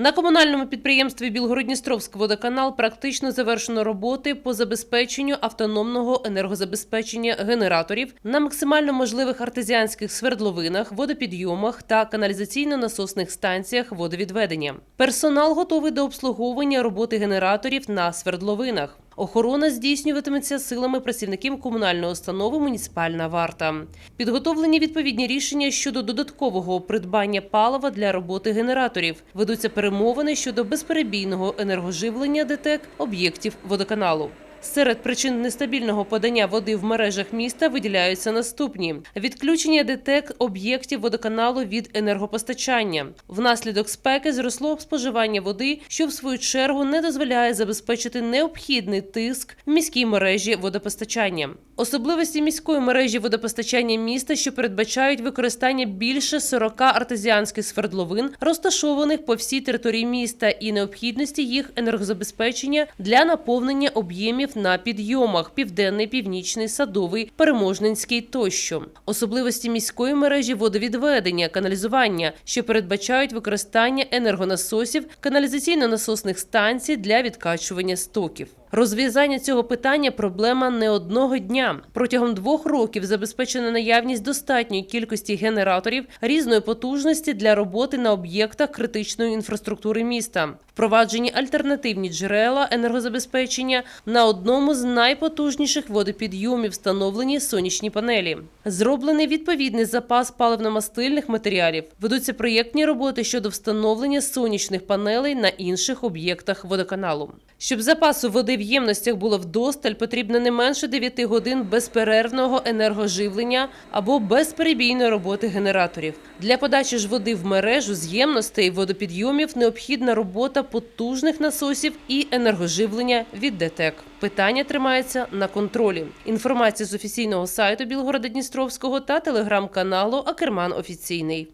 На комунальному підприємстві Білгородністровськводоканал практично завершено роботи по забезпеченню автономного енергозабезпечення генераторів на максимально можливих артезіанських свердловинах, водопідйомах та каналізаційно-насосних станціях водовідведення. Персонал готовий до обслуговування роботи генераторів на свердловинах. Охорона здійснюватиметься силами працівників комунальної установи Муніципальна варта. Підготовлені відповідні рішення щодо додаткового придбання палива для роботи генераторів. Ведуться перемовини щодо безперебійного енергоживлення ДТЕК об'єктів водоканалу. Серед причин нестабільного подання води в мережах міста виділяються наступні: відключення ДТЕК об'єктів водоканалу від енергопостачання. Внаслідок спеки зросло споживання води, що в свою чергу не дозволяє забезпечити необхідний тиск в міській мережі водопостачання. Особливості міської мережі водопостачання міста, що передбачають використання більше 40 артезіанських свердловин, розташованих по всій території міста, і необхідності їх енергозабезпечення для наповнення об'ємів на підйомах південний, північний, садовий, переможненський тощо. Особливості міської мережі водовідведення, каналізування, що передбачають використання енергонасосів, каналізаційно-насосних станцій для відкачування стоків. Розв'язання цього питання проблема не одного дня. Протягом двох років забезпечена наявність достатньої кількості генераторів різної потужності для роботи на об'єктах критичної інфраструктури міста. Впроваджені альтернативні джерела енергозабезпечення на одному з найпотужніших водопідйомів встановлені сонячні панелі. Зроблений відповідний запас паливно-мастильних матеріалів. Ведуться проєктні роботи щодо встановлення сонячних панелей на інших об'єктах водоканалу. Щоб запасу води в ємностях було вдосталь, потрібно не менше 9 годин безперервного енергоживлення або безперебійної роботи генераторів. Для подачі ж води в мережу з ємностей водопідйомів необхідна робота потужних насосів і енергоживлення від ДТЕК. Питання тримається на контролі. Інформація з офіційного сайту Білгорода Дністровського та телеграм-каналу Акерман Офіційний.